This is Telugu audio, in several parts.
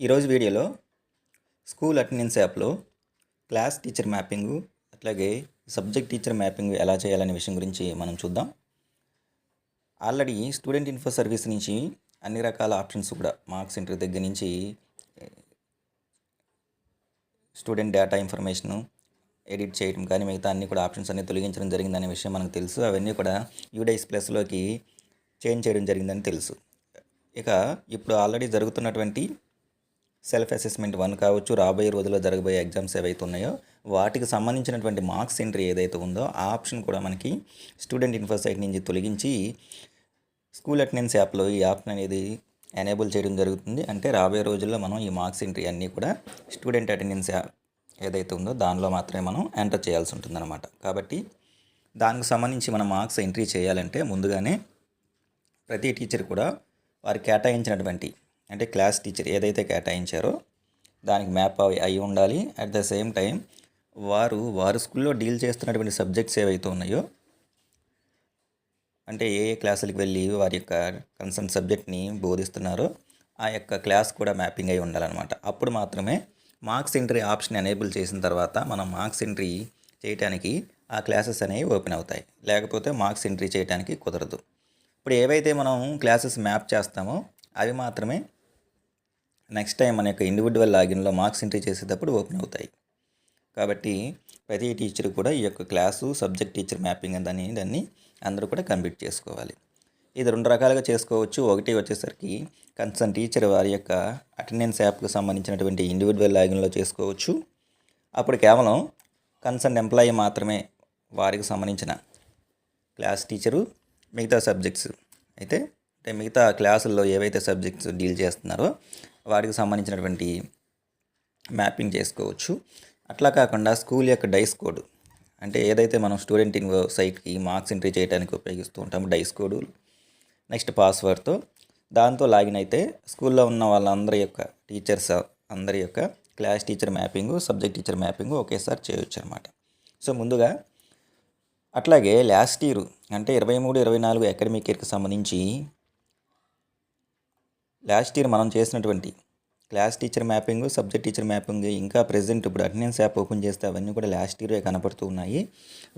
ఈరోజు వీడియోలో స్కూల్ అటెండెన్స్ యాప్లో క్లాస్ టీచర్ మ్యాపింగు అట్లాగే సబ్జెక్ట్ టీచర్ మ్యాపింగ్ ఎలా చేయాలనే విషయం గురించి మనం చూద్దాం. ఆల్రెడీ స్టూడెంట్ ఇన్ఫో సర్వీస్ నుంచి అన్ని రకాల ఆప్షన్స్ కూడా మార్క్స్ సెంటర్ దగ్గర నుంచి స్టూడెంట్ డేటా ఇన్ఫర్మేషను ఎడిట్ చేయడం కానీ మిగతా అన్ని కూడా ఆప్షన్స్ అన్ని తొలగించడం జరిగిందనే విషయం మనకు తెలుసు. అవన్నీ కూడా యూడైస్ ప్లస్లోకి చేంజ్ చేయడం జరిగిందని తెలుసు. ఇక ఇప్పుడు ఆల్రెడీ జరుగుతున్నటువంటి సెల్ఫ్ అసెస్మెంట్ వన్ కావచ్చు రాబోయే రోజుల్లో జరగబోయే ఎగ్జామ్స్ ఏవైతే ఉన్నాయో వాటికి సంబంధించినటువంటి మార్క్స్ ఎంట్రీ ఏదైతే ఉందో ఆ ఆప్షన్ కూడా మనకి స్టూడెంట్ ఇన్ఫో సైట్ నుంచి తొలగించి స్కూల్ అటెండెన్స్ యాప్లో ఈ ఆప్షన్ అనేది ఎనేబుల్ చేయడం జరుగుతుంది. అంటే రాబోయే రోజుల్లో మనం ఈ మార్క్స్ ఎంట్రీ అన్నీ కూడా స్టూడెంట్ అటెండెన్స్ యాప్ ఏదైతే ఉందో దానిలో మాత్రమే మనం ఎంటర్ చేయాల్సి ఉంటుందన్నమాట. కాబట్టి దానికి సంబంధించి మనం మార్క్స్ ఎంట్రీ చేయాలంటే ముందుగానే ప్రతి టీచర్ కూడా వారు కేటాయించినటువంటి అంటే క్లాస్ టీచర్ ఏదైతే కేటాయించారో దానికి మ్యాప్ అయి అయి ఉండాలి. అట్ ద సేమ్ టైం వారు వారు స్కూల్లో డీల్ చేస్తున్నటువంటి సబ్జెక్ట్స్ ఏవైతే ఉన్నాయో అంటే ఏ ఏ క్లాసులకు వెళ్ళి వారి యొక్క కన్సర్న్ సబ్జెక్ట్ని బోధిస్తున్నారో ఆ యొక్క క్లాస్ కూడా మ్యాపింగ్ అయి ఉండాలన్నమాట. అప్పుడు మాత్రమే మార్క్స్ ఎంట్రీ ఆప్షన్ ఎనేబుల్ చేసిన తర్వాత మనం మార్క్స్ ఎంట్రీ చేయడానికి ఆ క్లాసెస్ అనేవి ఓపెన్ అవుతాయి. లేకపోతే మార్క్స్ ఎంట్రీ చేయడానికి కుదరదు. ఇప్పుడు ఏవైతే మనం క్లాసెస్ మ్యాప్ చేస్తామో అవి మాత్రమే నెక్స్ట్ టైం మన యొక్క ఇండివిజువల్ లాగిన్లో మార్క్స్ ఎంట్రీ చేసేటప్పుడు ఓపెన్ అవుతాయి. కాబట్టి ప్రతి టీచర్ కూడా ఈ యొక్క క్లాసు సబ్జెక్ట్ టీచర్ మ్యాపింగ్ అని దాన్ని అందరూ కూడా కంప్లీట్ చేసుకోవాలి. ఇది రెండు రకాలుగా చేసుకోవచ్చు. ఒకటి వచ్చేసరికి కన్సర్న్ టీచర్ వారి యొక్క అటెండెన్స్ యాప్కి సంబంధించినటువంటి ఇండివిజువల్ లాగిన్లో చేసుకోవచ్చు. అప్పుడు కేవలం కన్సర్న్ ఎంప్లాయీ మాత్రమే వారికి సంబంధించిన క్లాస్ టీచరు మిగతా సబ్జెక్ట్స్ అయితే అంటే మిగతా క్లాసుల్లో ఏవైతే సబ్జెక్ట్స్ డీల్ చేస్తున్నారో వాటికి సంబంధించినటువంటి మ్యాపింగ్ చేసుకోవచ్చు. అట్లా కాకుండా స్కూల్ యొక్క డైస్ కోడ్ అంటే ఏదైతే మనం స్టూడెంట్ సైట్కి మార్క్స్ ఎంట్రీ చేయడానికి ఉపయోగిస్తూ ఉంటాము డైస్ కోడు నెక్స్ట్ పాస్వర్డ్తో దాంతో లాగిన్ అయితే స్కూల్లో ఉన్న వాళ్ళందరి యొక్క టీచర్స్ అందరి యొక్క class teacher mapping subject teacher mapping ఒకేసారి చేయొచ్చు అనమాట సో ముందుగా అట్లాగే లాస్ట్ ఇయర్ అంటే ఇరవై మూడు ఇరవై నాలుగు అకాడమిక్ ఇయర్కి సంబంధించి లాస్ట్ ఇయర్ మనం చేసినటువంటి class teacher mapping subject teacher mapping ఇంకా ప్రెజెంట్ ఇప్పుడు అటెండెన్స్ యాప్ ఓపెన్ చేస్తే అవన్నీ కూడా లాస్ట్ ఇయర్ కనపడుతూ ఉన్నాయి.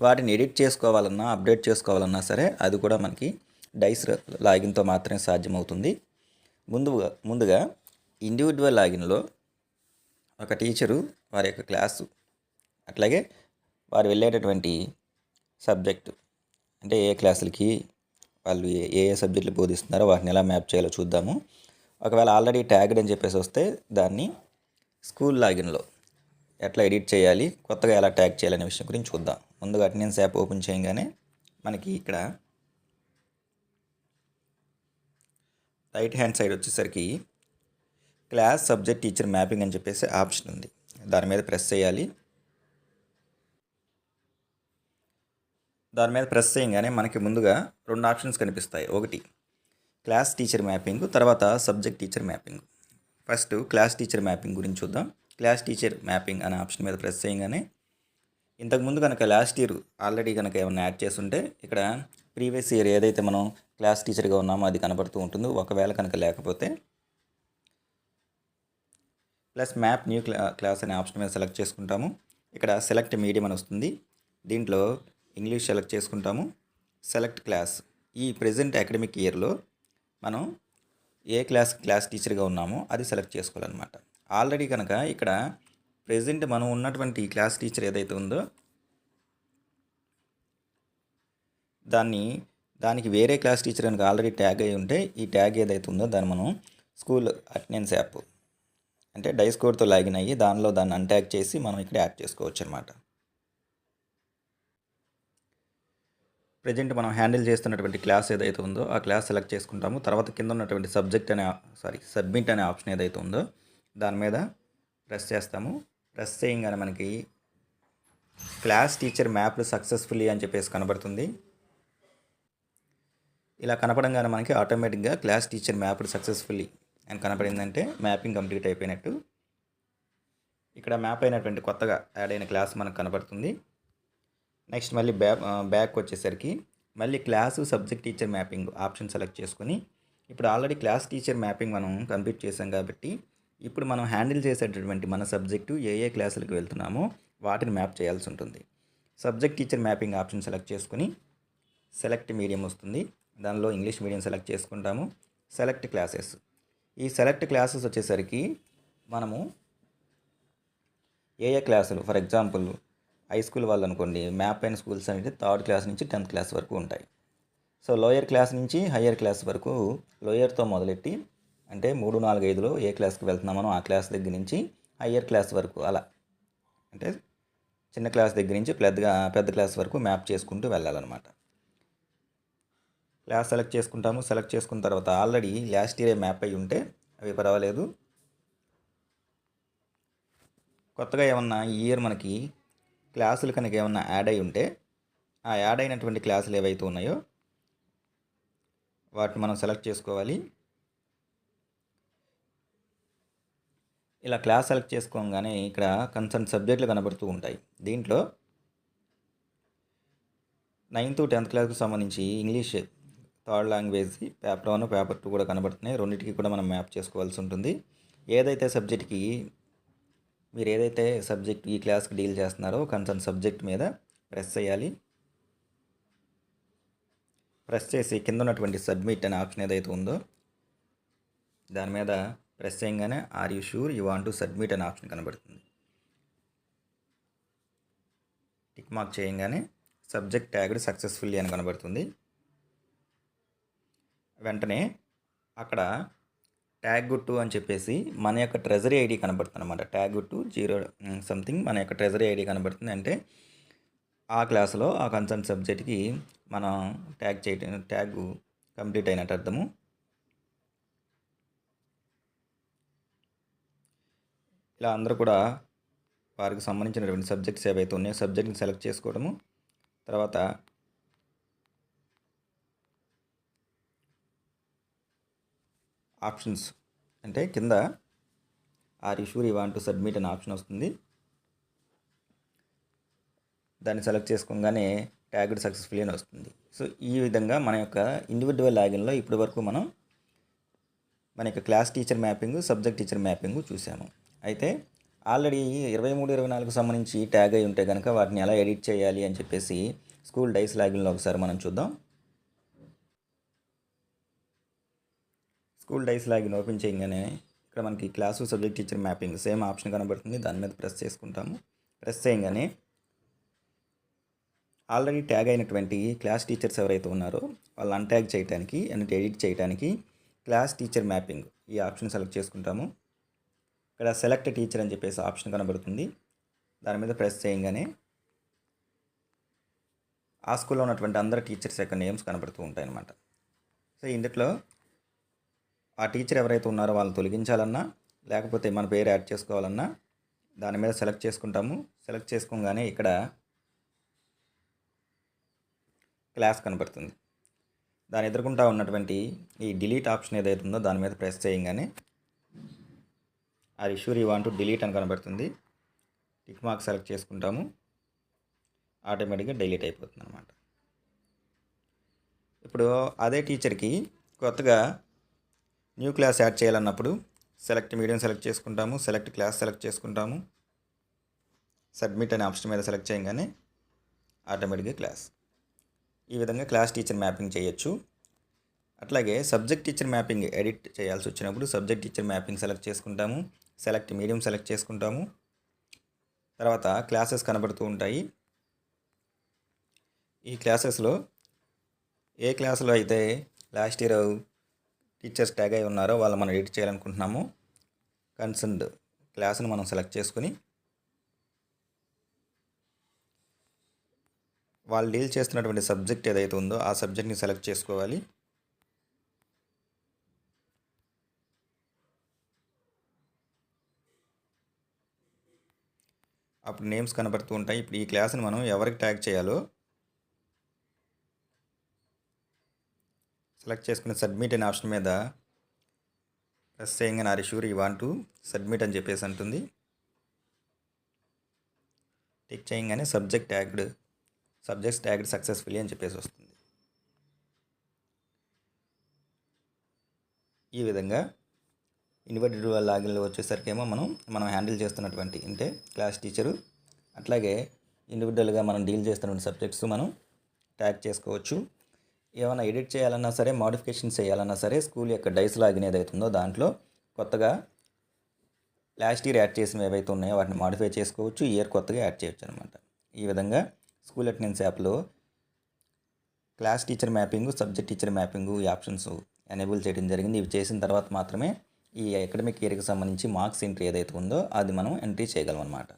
వాటిని ఎడిట్ చేసుకోవాలన్నా అప్డేట్ చేసుకోవాలన్నా సరే అది కూడా మనకి డైస్ లాగిన్తో మాత్రమే సాధ్యమవుతుంది. ముందుగా ముందుగా ఇండివిజువల్ లాగిన్లో ఒక టీచరు వారి యొక్క క్లాసు అట్లాగే వారు వెళ్ళేటటువంటి సబ్జెక్టు అంటే ఏ క్లాసులకి వాళ్ళు ఏ ఏ సబ్జెక్టులు బోధిస్తున్నారో వాటిని ఎలా మ్యాప్ చేయాలో చూద్దాము. ఒకవేళ ఆల్రెడీ ట్యాగ్డ్ అని చెప్పేసి వస్తే దాన్ని స్కూల్ లాగిన్లో ఎట్లా ఎడిట్ చేయాలి కొత్తగా ఎలా ట్యాగ్ చేయాలనే విషయం గురించి చూద్దాం. ముందుగా అటెండెన్స్ యాప్ ఓపెన్ చేయగానే మనకి ఇక్కడ రైట్ హ్యాండ్ సైడ్ వచ్చేసరికి క్లాస్ సబ్జెక్ట్ టీచర్ మ్యాపింగ్ అని చెప్పేసి ఆప్షన్ ఉంది. దాని మీద ప్రెస్ చేయాలి. దాని మీద ప్రెస్ చేయగానే మనకి ముందుగా రెండు ఆప్షన్స్ కనిపిస్తాయి. ఒకటి క్లాస్ టీచర్ మ్యాపింగ్ తర్వాత subject teacher mapping. First class teacher mapping గురించి చూద్దాం. క్లాస్ టీచర్ మ్యాపింగ్ అనే ఆప్షన్ మీద ప్రెస్ చేయగానే ఇంతకుముందు కనుక లాస్ట్ ఇయర్ ఆల్రెడీ కనుక ఏమైనా యాడ్ చేస్తుంటే ఇక్కడ ప్రీవియస్ ఇయర్ ఏదైతే మనం క్లాస్ టీచర్గా ఉన్నామో అది కనబడుతూ ఉంటుంది. ఒకవేళ కనుక లేకపోతే plus map new class class అనే ఆప్షన్ మీద సెలెక్ట్ చేసుకుంటాము. ఇక్కడ సెలెక్ట్ మీడియం అని వస్తుంది. దీంట్లో ఇంగ్లీష్ సెలెక్ట్ చేసుకుంటాము. Select class. ఈ ప్రజెంట్ అకాడమిక్ ఇయర్లో మనం ఏ క్లాస్ క్లాస్ టీచర్గా ఉన్నామో అది సెలెక్ట్ చేసుకోవాలన్నమాట. ఆల్రెడీ కనుక ఇక్కడ ప్రజెంట్ మనం ఉన్నటువంటి క్లాస్ టీచర్ ఏదైతే ఉందో దాన్ని దానికి వేరే క్లాస్ టీచర్ కనుక ఆల్రెడీ ట్యాగ్ అయి ఉంటే ఈ ట్యాగ్ ఏదైతే ఉందో దాన్ని మనం స్కూల్ అటెండెన్స్ యాప్ అంటే డైస్కోడ్తో లాగిన్ అయ్యి దానిలో దాన్ని అన్ట్యాగ్ చేసి మనం ఇక్కడ యాడ్ చేసుకోవచ్చు అనమాట ప్రజెంట్ మనం హ్యాండిల్ చేస్తున్నటువంటి క్లాస్ ఏదైతే ఉందో ఆ క్లాస్ సెలెక్ట్ చేసుకుంటాము. తర్వాత కింద ఉన్నటువంటి సబ్జెక్ట్ అనే సారీ సబ్మిట్ అనే ఆప్షన్ ఏదైతే ఉందో దాని మీద ప్రెస్ చేస్తాము. ప్రెస్ చేయగానే మనకి క్లాస్ టీచర్ మ్యాప్లు సక్సెస్ఫుల్లీ అని చెప్పేసి కనబడుతుంది. ఇలా కనపడంగానే మనకి ఆటోమేటిక్గా క్లాస్ టీచర్ మ్యాప్డ్ సక్సెస్ఫుల్లీ అని కనపడిందంటే మ్యాపింగ్ కంప్లీట్ అయిపోయినట్టు. ఇక్కడ మ్యాప్ అయినటువంటి కొత్తగా యాడ్ అయిన క్లాస్ మనకు కనబడుతుంది. నెక్స్ట్ మళ్ళీ బ్యా బ్యాక్ వచ్చేసరికి మళ్ళీ class subject teacher mapping option select చేసుకొని ఇప్పుడు ఆల్రెడీ క్లాస్ టీచర్ మ్యాపింగ్ మనం కంప్లీట్ చేసాం కాబట్టి ఇప్పుడు మనం హ్యాండిల్ చేసేటటువంటి మన సబ్జెక్టు ఏ ఏ క్లాసులకు వెళ్తున్నామో వాటిని మ్యాప్ చేయాల్సి ఉంటుంది. Subject teacher mapping option select చేసుకుని సెలెక్ట్ మీడియం వస్తుంది. దానిలో ఇంగ్లీష్ మీడియం సెలెక్ట్ చేసుకుంటాము. Select classes. ఈ సెలెక్ట్ క్లాసెస్ వచ్చేసరికి మనము ఏ ఏ క్లాసులు ఫర్ ఎగ్జాంపుల్ హై స్కూల్ వాళ్ళు అనుకోండి మ్యాప్ అయిన స్కూల్స్ అనేది థర్డ్ క్లాస్ నుంచి టెన్త్ క్లాస్ వరకు ఉంటాయి. సో లోయర్ క్లాస్ నుంచి హయ్యర్ క్లాస్ వరకు లోయర్తో మొదలెట్టి అంటే మూడు నాలుగు ఐదులో ఏ క్లాస్కి వెళ్తున్నామో ఆ క్లాస్ దగ్గర నుంచి హయ్యర్ క్లాస్ వరకు అలా. అంటే చిన్న క్లాస్ దగ్గర నుంచి పెద్దగా పెద్ద క్లాస్ వరకు మ్యాప్ చేసుకుంటూ వెళ్ళాలన్నమాట. క్లాస్ సెలెక్ట్ చేసుకుంటాము సెలెక్ట్ చేసుకున్న తర్వాత ఆల్రెడీ లాస్ట్ ఇయర్ మ్యాప్ అయి ఉంటే అవి పర్వాలేదు. కొత్తగా ఏమన్నా ఈ ఇయర్ మనకి క్లాసులు కనుక ఏమన్నా యాడ్ అయి ఉంటే ఆ యాడ్ అయినటువంటి క్లాసులు ఏవైతే ఉన్నాయో వాటిని మనం సెలెక్ట్ చేసుకోవాలి. ఇలా క్లాస్ సెలెక్ట్ చేసుకోగానే ఇక్కడ కన్సర్న్ సబ్జెక్టులు కనబడుతూ ఉంటాయి. దీంట్లో నైన్త్ టెన్త్ క్లాస్కి సంబంధించి English third language paper one paper two కూడా కనబడుతున్నాయి. రెండింటికి కూడా మనం మ్యాప్ చేసుకోవాల్సి ఉంటుంది. ఏదైతే సబ్జెక్ట్కి మీరు ఏదైతే సబ్జెక్ట్ ఈ క్లాస్కి డీల్ చేస్తున్నారో కన్సర్న్ సబ్జెక్ట్ మీద ప్రెస్ చేయాలి. ప్రెస్ చేసి కింద ఉన్నటువంటి సబ్మిట్ అనే ఆప్షన్ ఏదైతే ఉందో దాని మీద ప్రెస్ చేయగానే are you sure you want to submit అనే ఆప్షన్ కనబడుతుంది. టిక్ మార్క్ చేయగానే సబ్జెక్ట్ ట్యాగ్డ్ సక్సెస్ఫుల్లీ అని కనబడుతుంది. వెంటనే అక్కడ ట్యాగ్ గుట్టు అని చెప్పేసి మన యొక్క ట్రెజరీ ఐడి కనబడుతుంది అనమాట ట్యాగ్ గుట్టు జీరో సంథింగ్ మన యొక్క ట్రెజరీ ఐడి కనబడుతుంది అంటే ఆ క్లాస్లో ఆ కన్సర్న్ సబ్జెక్ట్కి మనం ట్యాగ్ చేయటం ట్యాగ్ కంప్లీట్ అయినట్టు అర్థము. ఇలా అందరూ కూడా వారికి సంబంధించినటువంటి సబ్జెక్ట్స్ ఏవైతే ఉన్నాయో సబ్జెక్ట్ని సెలెక్ట్ చేసుకోవడము. తర్వాత ఆప్షన్స్ అంటే కింద are you sure you want to submit అనే ఆప్షన్ వస్తుంది. దాన్ని సెలెక్ట్ చేసుకోగానే ట్యాగ్డ్ సక్సెస్ఫుల్ అని వస్తుంది. సో ఈ విధంగా మన యొక్క ఇండివిజువల్ లాగిన్లో ఇప్పటి వరకు మనం మన యొక్క class teacher mapping subject teacher mapping చూసాము. అయితే ఆల్రెడీ ఇరవై మూడు ఇరవై నాలుగు సంబంధించి ట్యాగ్ అయి ఉంటే కనుక వాటిని ఎలా ఎడిట్ చేయాలి అని చెప్పేసి స్కూల్ డైస్ లాగిన్లో ఒకసారి మనం చూద్దాం. స్కూల్ డైస్ లాగిన్ ఓపెన్ చేయగానే ఇక్కడ మనకి class subject teacher mapping same option కనబడుతుంది. దాని మీద ప్రెస్ చేసుకుంటాము. ప్రెస్ చేయగానే ఆల్రెడీ ట్యాగ్ అయినటువంటి క్లాస్ టీచర్స్ ఎవరైతే ఉన్నారో వాళ్ళు అన్ట్యాగ్ చేయడానికి అండ్ ఎడిట్ చేయడానికి క్లాస్ టీచర్ మ్యాపింగ్ ఈ ఆప్షన్ సెలెక్ట్ చేసుకుంటాము. ఇక్కడ సెలెక్ట్ టీచర్ అని చెప్పేసి ఆప్షన్ కనబడుతుంది. దాని మీద ప్రెస్ చేయగానే ఆ స్కూల్లో ఉన్నటువంటి అందరు టీచర్స్ యొక్క నేమ్స్ కనబడుతూ ఉంటాయి అన్నమాట సో ఇందులో ఆ టీచర్ ఎవరైతే ఉన్నారో వాళ్ళని తొలగించాలన్నా లేకపోతే మన పేరు యాడ్ చేసుకోవాలన్నా దాని మీద సెలెక్ట్ చేసుకుంటాము. సెలెక్ట్ చేసుకోగానే ఇక్కడ క్లాస్ కనబడుతుంది దాని ఎదుర్కొంటా ఉన్నటువంటి ఈ డిలీట్ ఆప్షన్ ఏదైతే ఉందో దాని మీద ప్రెస్ చేయగానే ఆ ఇష్యూర్ యూ వాంట్ డిలీట్ అని కనబడుతుంది టిక్ మార్క్ సెలెక్ట్ చేసుకుంటాము. ఆటోమేటిక్గా డిలీట్ అయిపోతుంది అనమాట ఇప్పుడు అదే టీచర్కి కొత్తగా న్యూ క్లాస్ యాడ్ చేయాలన్నప్పుడు సెలెక్ట్ మీడియం సెలెక్ట్ చేసుకుంటాము సెలెక్ట్ క్లాస్ సెలెక్ట్ చేసుకుంటాము. సబ్మిట్ అనే ఆప్షన్ మీద సెలెక్ట్ చేయగానే ఆటోమేటిక్గా క్లాస్. ఈ విధంగా క్లాస్ టీచర్ మ్యాపింగ్ చేయొచ్చు. అట్లాగే సబ్జెక్ట్ టీచర్ మ్యాపింగ్ ఎడిట్ చేయాల్సి వచ్చినప్పుడు సబ్జెక్ట్ టీచర్ మ్యాపింగ్ సెలెక్ట్ చేసుకుంటాము సెలెక్ట్ మీడియం సెలెక్ట్ చేసుకుంటాము. తర్వాత క్లాసెస్ కనబడుతూ ఉంటాయి. ఈ క్లాసెస్లో ఏ క్లాసులో అయితే లాస్ట్ ఇయర్ టీచర్స్ ట్యాగ్ అయి ఉన్నారో వాళ్ళు మనం ఎడిట్ చేయాలనుకుంటున్నాము కన్సర్న్డ్ క్లాస్ని మనం సెలెక్ట్ చేసుకుని వాళ్ళు డీల్ చేస్తున్నటువంటి సబ్జెక్ట్ ఏదైతే ఉందో ఆ సబ్జెక్ట్ని సెలెక్ట్ చేసుకోవాలి. అప్పుడు నేమ్స్ కనబడుతూ ఉంటాయి. ఇప్పుడు ఈ క్లాస్ని మనం ఎవరికి ట్యాగ్ చేయాలో సెలెక్ట్ చేసుకుని సబ్మిట్ అనే ఆప్షన్ మీద ప్రెస్ చేయగానే are sure you want to submit అని చెప్పేసి అంటుంది. టిక్ చేయగానే subject tagged subjects tagged successfully అని చెప్పేసి వస్తుంది. ఈ విధంగా ఇన్వర్టెడ్ లాగిన్లో వచ్చేసరికేమో మనం మనం హ్యాండిల్ చేస్తున్నటువంటి అంటే క్లాస్ టీచరు అట్లాగే ఇండివిజువల్గా మనం డీల్ చేస్తున్న సబ్జెక్ట్స్ మనం ట్యాగ్ చేసుకోవచ్చు. ఏమైనా ఎడిట్ చేయాలన్నా సరే మాడిఫికేషన్ చేయాలన్నా సరే స్కూల్ యొక్క డైస్ లాగిన్ ఏదైతుందో దాంట్లో కొత్తగా లాస్ట్ ఇయర్ యాడ్ చేసినవి ఏవైతే ఉన్నాయో వాటిని మాడిఫై చేసుకోవచ్చు. ఇయర్ కొత్తగా యాడ్ చేయొచ్చు అనమాట ఈ విధంగా స్కూల్ అటెండెన్స్ యాప్లో class teacher mapping subject teacher mapping ఈ ఆప్షన్స్ ఎనేబుల్ చేయడం జరిగింది. ఇవి చేసిన తర్వాత మాత్రమే ఈ అకాడమిక్ ఇయర్కి సంబంధించి మార్క్స్ ఎంట్రీ ఏదైతే ఉందో అది మనం ఎంట్రీ చేయగలం అనమాట